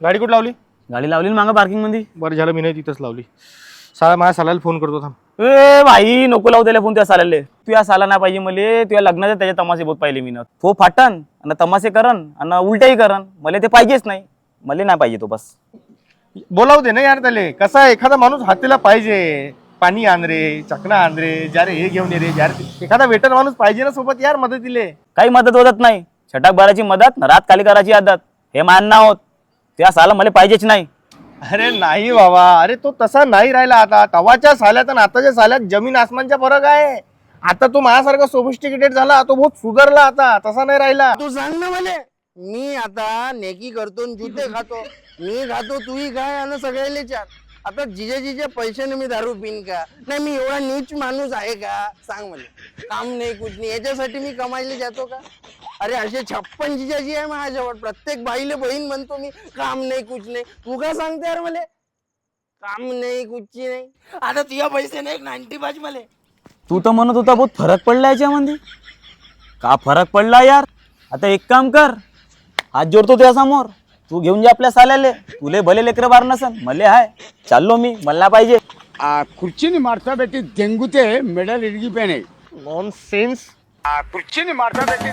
गाडी कुठं लावली? गाडी लावली ना मागं पार्किंगमध्ये बरं झालं मी नाही तिथंच लावली. साला माझ्या सालाला फोन करतो थांब. ए भाई नको लावू त्याला फोन तुया सालाले. तू या साला नाही पाहिजे मले तुया लग्नाचे त्याचे तमाशे बहुत पाहिले मी तो फाटन आणि तमाशे करन आणि उलट्याही करन. मला ते पाहिजेच नाही. मला नाही पाहिजे तो बस. बोलावू दे ना यार त्याले. कसा आहे? एखादा माणूस हातीला पाहिजे. पाणी आण रे चकना आण रे ज्यारे हे घेऊन ये रे ज्यारे एखादा वेटर माणूस पाहिजे ना सोबत यार मदतीले. काही मदत होत नाही. छटाक बाराची मदत न रात खाली करायची आदत. हे मान होत त्या साला मला पाहिजेच नाही. अरे नाही बाबा अरे तो तसा नाही राहिला आता. तवाच्या साल्यात आणि आताच्या साल्यात जमीन आसमानचा फरक आहे. आता तो माझ्यासारखा सोफिस्टिकेटेड झाला तो बहुत सुधारला आता. तसा नाही राहिला. तू सांग ना मला. मी आता नेकी करतो आणि जुते खातो. मी खातो तूही खाय आणि सगळ्याले चार. आता जिजे जिजे पैशाने मी दारू पिन का? नाही मी एवढा नीच माणूस आहे का? सांग मला. काम नाही कुछ नाही. याच्यासाठी मी कमायला जातो का? अरे असे छप्पन जिजाजी आहे माझ्याजवळ प्रत्येक बाईले बहीण म्हणतो मी काम नाही कुछ नाही तू का सांगते यार मला काम नाही कुठची नाही आता तुझ्या पैसे नाही नाईन्टी पाच मला तू तर म्हणत होता बहुत फरक पडला याच्यामध्ये का फरक पडला यार आता एक काम कर हात जोडतो तुझ्या समोर तू घेऊन जा आपल्या साल्याले तुले भले लेकरं बार नसन मले हाय चाललो मी मला नाही पाहिजे ಆ ಕುರ್ಚಿನಿ ಮಾಡ್ತಾ ಬೇಟಿ ತೆಂಗುತೆ ಮೆಡಲ್ ಇಡ್ಗಿಪೇನೆ नॉन सेन्स ఆ కుర్చీని మడత పెట్టి